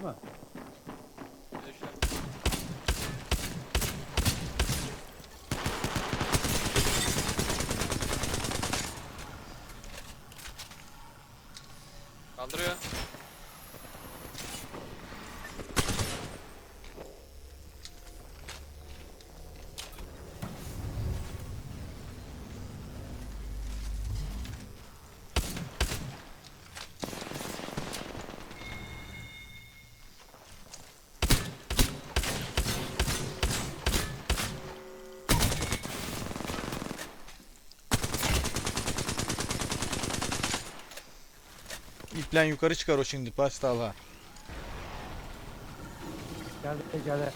Bir düştü. Kaldırıyor. İplen yukarı çıkar o şimdi pastala. Geldi geldi.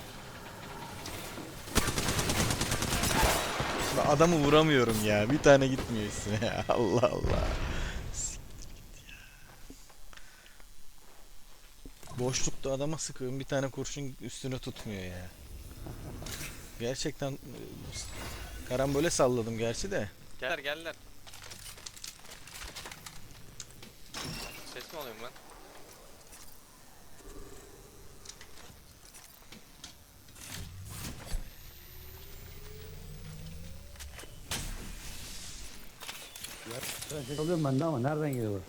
Ben Adamı vuramıyorum ya. Bir tane gitmiyor üstüne ya. Allah Allah. Boşlukta adama sıkıyorum. Bir tane kurşun üstüne tutmuyor ya. Gerçekten e, karambole salladım gerçi de. Geldiler geldiler. Mi alıyorum ben? Ben ses alıyorum bende ama nereden geliyor?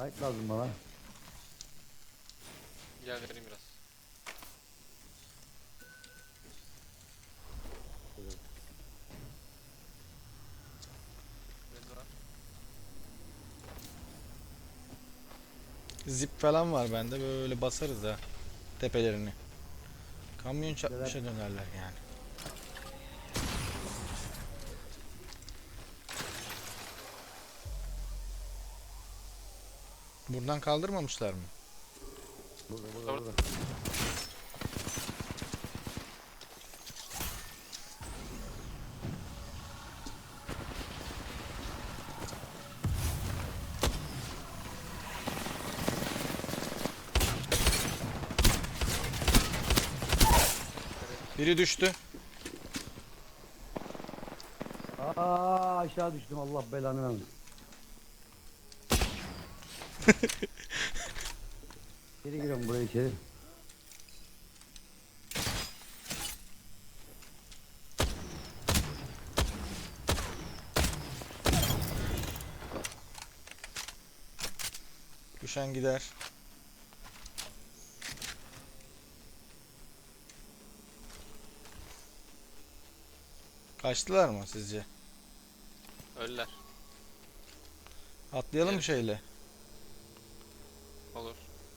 Light lazım bana. Gel vereyim biraz. Zip falan var bende. Böyle basarız ha tepelerini. Kamyon çarpmışa dönerler yani. Buradan kaldırmamışlar mı? Burada burada burada. Biri düştü. Aa aşağı düştüm Allah belanı versin. İçeri giriyorum buraya içeri. Düşen gider. Kaçtılar mı sizce? Öller. Atlayalım mı Evet. şeyle?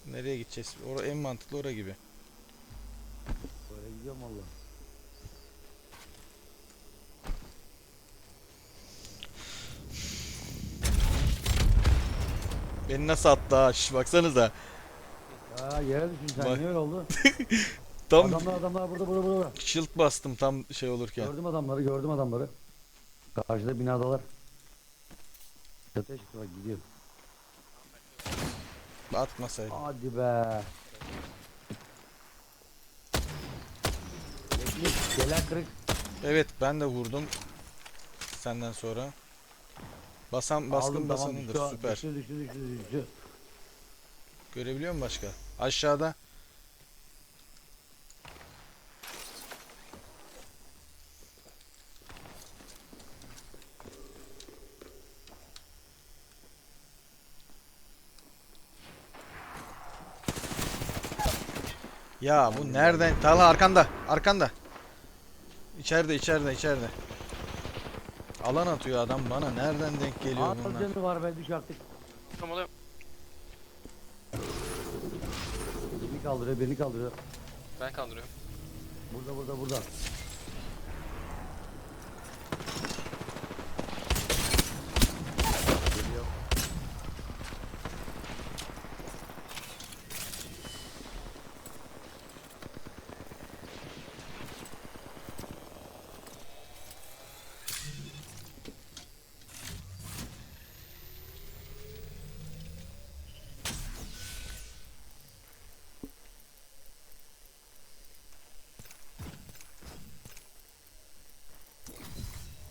Nereye gideceğiz? Ora en mantıklı ora gibi. Böyle gidiyorum valla. Beni nasıl attı ha? Şş, baksanıza. Ya yere düştün sen Bak. niye öyle oldu? Tam Adamlar adamlar burada burada burada. shield bastım tam şey olurken. Gördüm adamları gördüm adamları. Karşıda binadalar. Çatıya çıktı bak gidiyor. Atmasaydım. Hadi be. Gelen kırık. Evet ben de vurdum. Senden sonra. Basan baskın Aldım, tamam, düştü, süper. Düştü düştü düştü düştü. Görebiliyor musun başka? Aşağıda. Ya bu nereden? Talha arkanda. Arkanda. İçeride içeride içeride. Alan atıyor adam bana. Nereden denk geliyor Al bunlar? canı var be düş artık. Tamam alıyorum. Birini kaldırıyor birini kaldırıyor. Ben kaldırıyorum. Burada burada burada. Geliyor.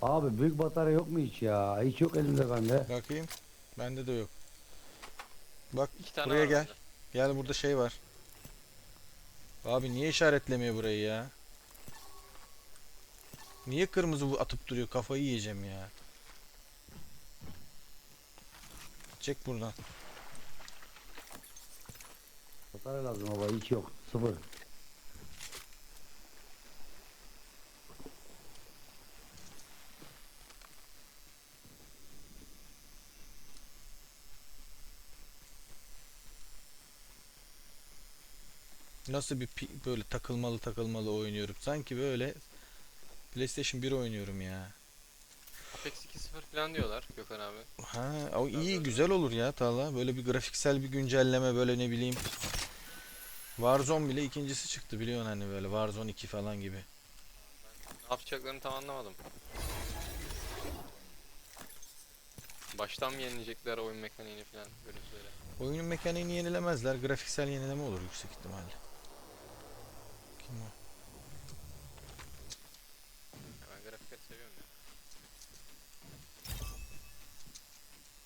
Abi büyük batarya yok mu hiç ya? Hiç yok elimde bende. Bakayım. Bende de yok. Bak İki tane buraya var gel. bende. Gel burada şey var. Abi niye işaretlemiyor burayı ya? Niye kırmızı bu atıp duruyor? Kafayı yiyeceğim ya. Çek buradan. Batarya lazım baba hiç yok. Sıfır. Nasıl bir böyle takılmalı takılmalı oynuyorum. Sanki böyle PlayStation 1 oynuyorum ya. Apex 2.0 falan diyorlar Gökhan abi. Ha, o iyi güzel olur ya Tala. Böyle bir grafiksel bir güncelleme böyle ne bileyim. Warzone bile ikincisi çıktı biliyorsun hani böyle Warzone 2 falan gibi. Ne yapacaklarını tam anlamadım. Baştan mı yenilecekler oyun mekaniğini falan görüntüleri? Oyunun mekaniğini yenilemezler. Grafiksel yenileme olur yüksek ihtimalle. Kim o? Ya ben grafikleri seviyorum ya.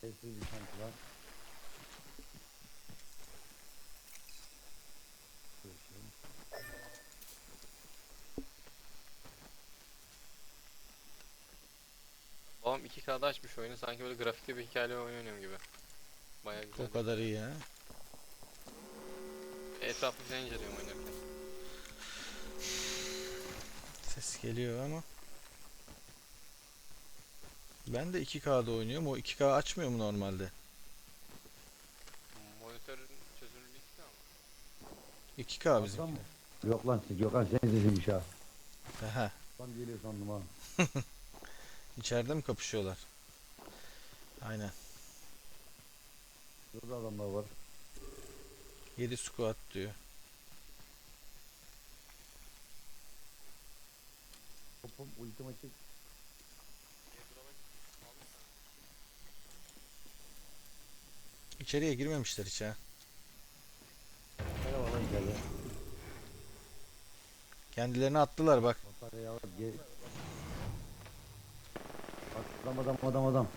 Sessiz bir sanki lan. Babam 2K'da açmış oyunu sanki böyle grafikte bir hikayeli oyun oynuyorum gibi. Bayağı güzel. O kadar iyi ya. Etrafı falan inceliyorum oynarken. Ses geliyor ama. Ben de 2K'da oynuyorum. O 2K açmıyor mu normalde? Monitörün çözünürlüğü işte ama. 2K Aslan bizimki. mı? Yok lan siz Gökhan senin sesinmiş ha. Aha. Tam geliyor sandım ha. İçeride mi kapışıyorlar? Aynen. Burada adamlar var. 7 squat diyor. Ultima çek. İçeriye girmemişler hiç ha. Merhaba lan içeride. Kendilerini attılar bak. Bataryayı alıp gel. Bak adam adam adam adam.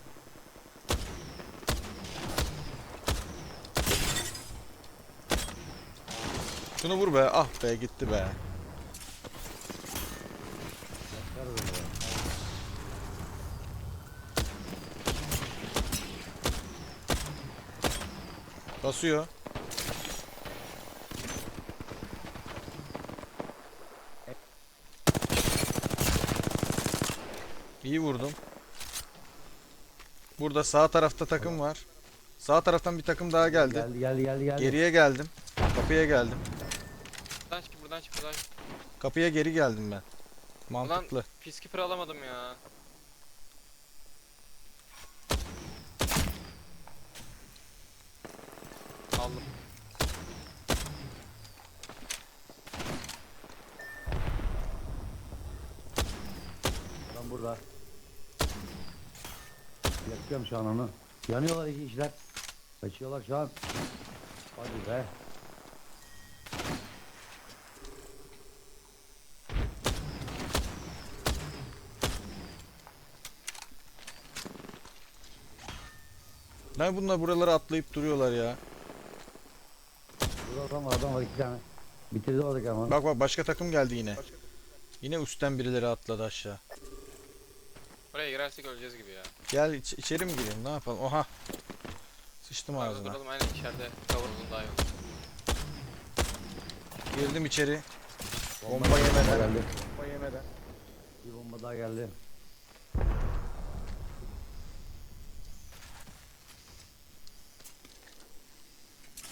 Şunu vur be. Ah be gitti be. Ver böyle. Basıyor. İyi vurdum. Burada sağ tarafta takım var. Sağ taraftan bir takım daha geldi. Geldi geldi geldi geldi. Geriye geldim. Kapıya geldim. Buradan çık buradan çık buradan çık. Kapıya geri geldim ben. Mantıklı. Peacekeeper alamadım ya. Aldım. Adam burada. Yakıyorum şu an onu. Yanıyorlar iki işler. Kaçıyorlar şu an. Hadi be. Ne bunlar buralara atlayıp duruyorlar ya. Burada adam var adam var iki tane. Bitirdi oradaki ama. Bak bak başka takım geldi yine. Yine üstten birileri atladı aşağı. Girersek öleceğiz gibi ya. Gel iç- içeri mi gireyim ne yapalım? Oha. Sıçtım Arada ağzına. duralım aynen içeride cover daha iyi olur. Girdim içeri. Bomba Bomba yemeden. geldi. Bomba yemeden. Bir bomba daha geldi.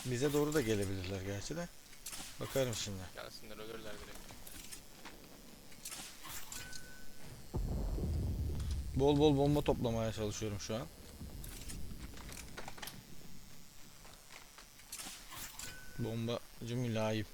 Bize doğru da gelebilirler gerçi de. Bakarım şimdi. Gelsinler ölürler direkt. Bol bol bomba toplamaya çalışıyorum şu an. Bombacı mülayim.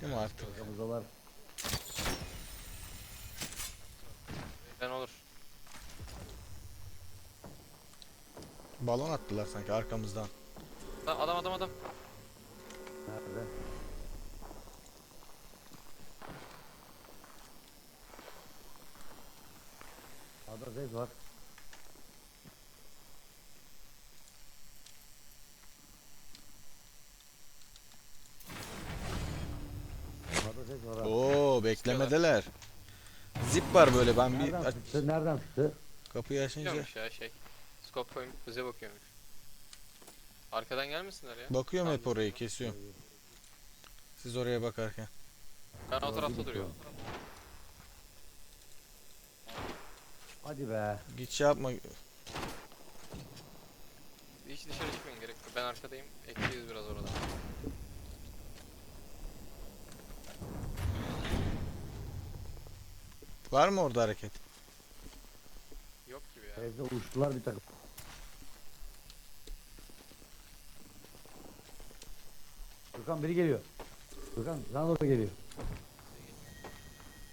Değil mi artık? Arkamızdalar. Balon attılar sanki arkamızdan. Lan adam adam adam. Nerede? Sağda zez var. Sağda zez var. Oo beklemedeler. Zip var böyle ben bir Nereden aç- çıktı? Nereden çıktı? kapıyı açınca Bakıyormuş ya şey. Scope koymuş bize bakıyormuş. Arkadan gelmesinler ya. bakıyorum hep orayı kesiyorum. Siz oraya bakarken. Ben o tarafta duruyorum. Hadi be. Git şey yapma. Hiç dışarı çıkmayın gerek yok. Ben arkadayım. Ekliyiz biraz orada. Var mı orada hareket? Evde uçtular bir takım. Furkan biri geliyor. Furkan sana doğru geliyor.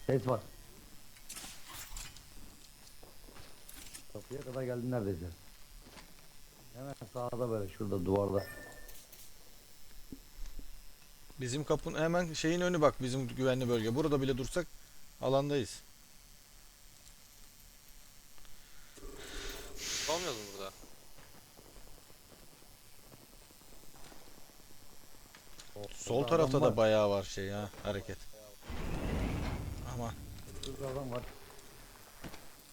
Ses var. Kapıya kadar geldin neredeyse. Hemen sağda böyle şurada duvarda. Bizim kapının hemen şeyin önü bak bizim güvenli bölge. Burada bile dursak alandayız. Olmuyoruz mu burada? Sol tarafta da bayağı var şey ha hareket. Ama Şurada adam var.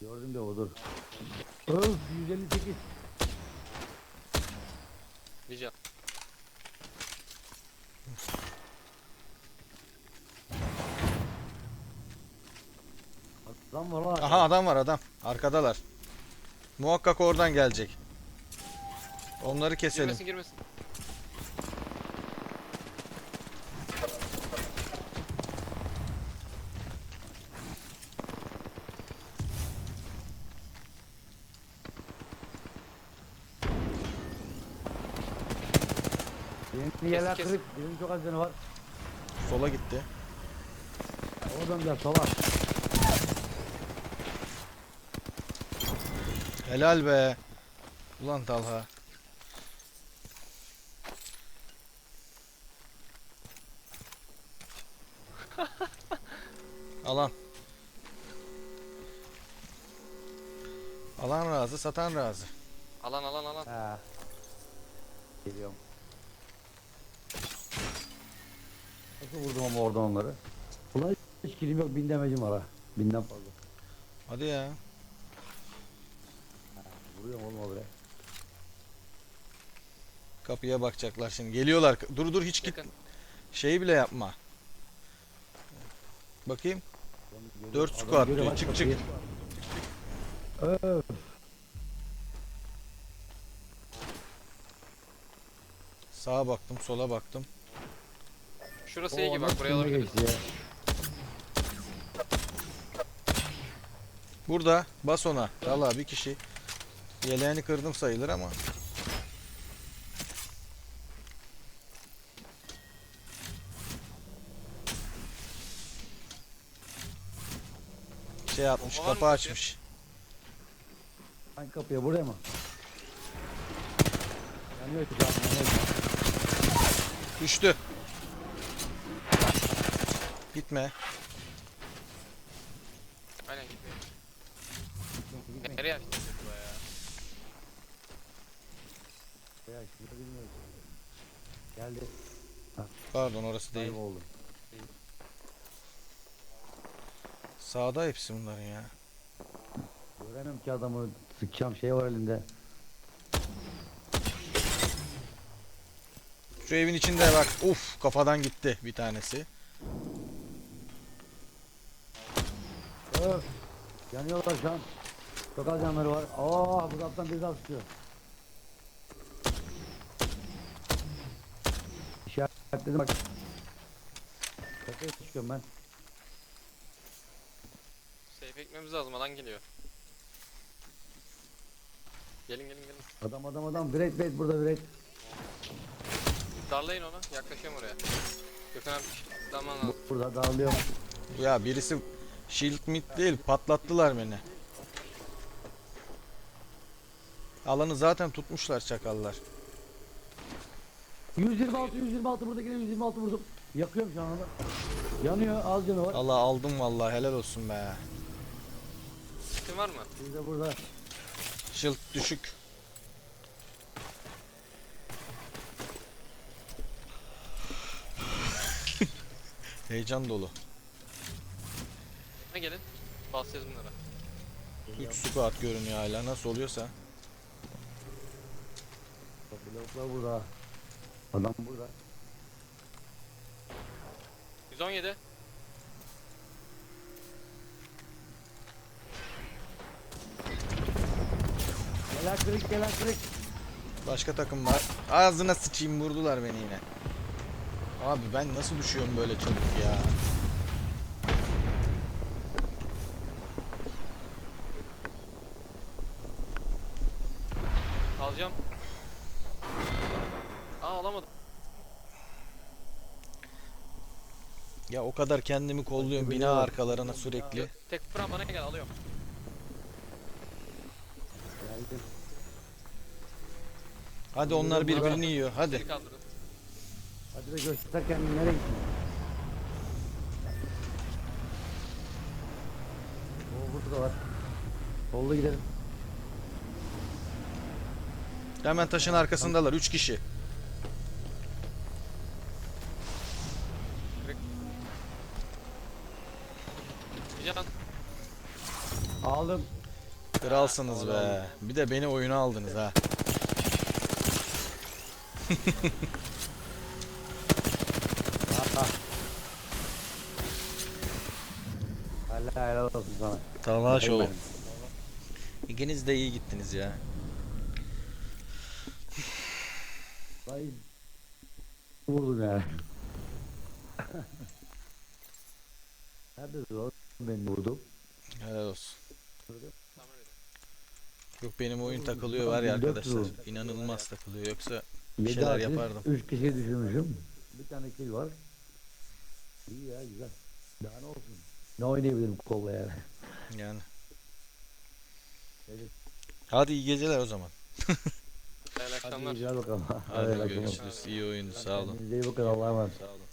Gördüm de o dur. Öf 158. Diyeceğim. Adam var lan. aha adam var adam. Arkadalar. Muhakkak oradan gelecek. Onları keselim. Girmesin girmesin. Yeni yerler kes. kırık. Benim çok az canı var. Sola gitti. Ona döndüler sola. Helal be. Ulan Talha. Alan. Alan razı, satan razı. Alan alan alan. He. Geliyorum. Nasıl vurdum ama oradan onları? Ulan hiç kilim yok. Bin demecim var ha. Binden fazla. Hadi ya. Vuruyorum oğlum oraya. Kapıya bakacaklar şimdi. Geliyorlar. Dur dur hiç git. Yakın. Şeyi bile yapma. Bakayım. Dört diyor. bak Çık, çık. kapıyı. Öf. Sağa baktım, sola baktım. Şurası iyi gibi bak buraya alabiliriz. Burada bas ona. Valla bir kişi. Yeleğini kırdım sayılır ama. Şey atmış, Bomba kapı açmış. Hangi kapıya buraya mı? Yanıyor ki canım. Düştü. Gitme. Aynen. Gitmeyin. Nereye açtın bu ya? Ya, bilmiyorum. Geldi. Pardon orası değil. Kayboldu. Sağda hepsi bunların ya. Göremem ki adamı. Sıkacağım şey var elinde. Şu evin içinde bak. Uf kafadan gitti bir tanesi. Öf. Yanıyorlar şu an. Çok az yanları var. Aa bu kaptan bir daha sıkıyor. İşaretledim bak. Tepeye çıkıyorum ben. Safe ekmemiz lazım alan geliyor. Gelin gelin gelin. Adam adam adam. Biret biret burada biret. Darlayın onu. Yaklaşıyorum oraya. Gökhan abi zaman lazım. Bu- Burada dağılıyorum. Ya birisi shield mid değil patlattılar beni. Alanı zaten tutmuşlar çakallar. 126 126 burada geliyor 126 vurdum. Yakıyorum şu anda. Yanıyor az canı var. Allah aldım vallahi helal olsun be. Kim var mı? Biz de burada. Shield düşük. Heyecan dolu. Gelin? Basacağız bunlara. 3 squat görünüyor hala nasıl oluyorsa. Bloklar burada. Adam burada. 117. Gelen kırık gelen kırık. Başka takım var. Ağzına sıçayım vurdular beni yine. Abi ben nasıl düşüyorum böyle çabuk ya. Alacağım. Aa alamadım. Ya o kadar kendimi kolluyorum bina arkalarına sürekli. Tek fıran bana gel alıyorum. Geldim. Hadi onlar birbirini yiyor hadi. Geri kaldırın. Hadi de göster kendini nereye gittin? Oo burada da var. Solda gidelim. Hemen taşın arkasındalar 3 kişi. Bir can. Aldım. Kralsınız be. Bir de beni oyuna aldınız ha. Ah. Allah helal olsun sana. Talaş Benim oğlum. İkiniz de iyi gittiniz ya. Vay. Vurdum yani. Nerede o? Ben vurdum. Helal olsun. Tamam. Yok benim oyun takılıyor var ya 1400 arkadaşlar. İnanılmaz takılıyor yoksa Yedi şeyler asist, yapardım. Üç kişi düşürmüşüm. Bir tane kill var. İyi ya güzel. Daha ne olsun? Ne oynayabilirim kolla yani. yani. Evet. Hadi iyi geceler o zaman. Hadi akşamlar. güzel bakalım. Hadi akşamlar. görüşürüz. İyi oyundu sağ olun. Kendinize iyi bakın Allah'a emanet. Sağ olun.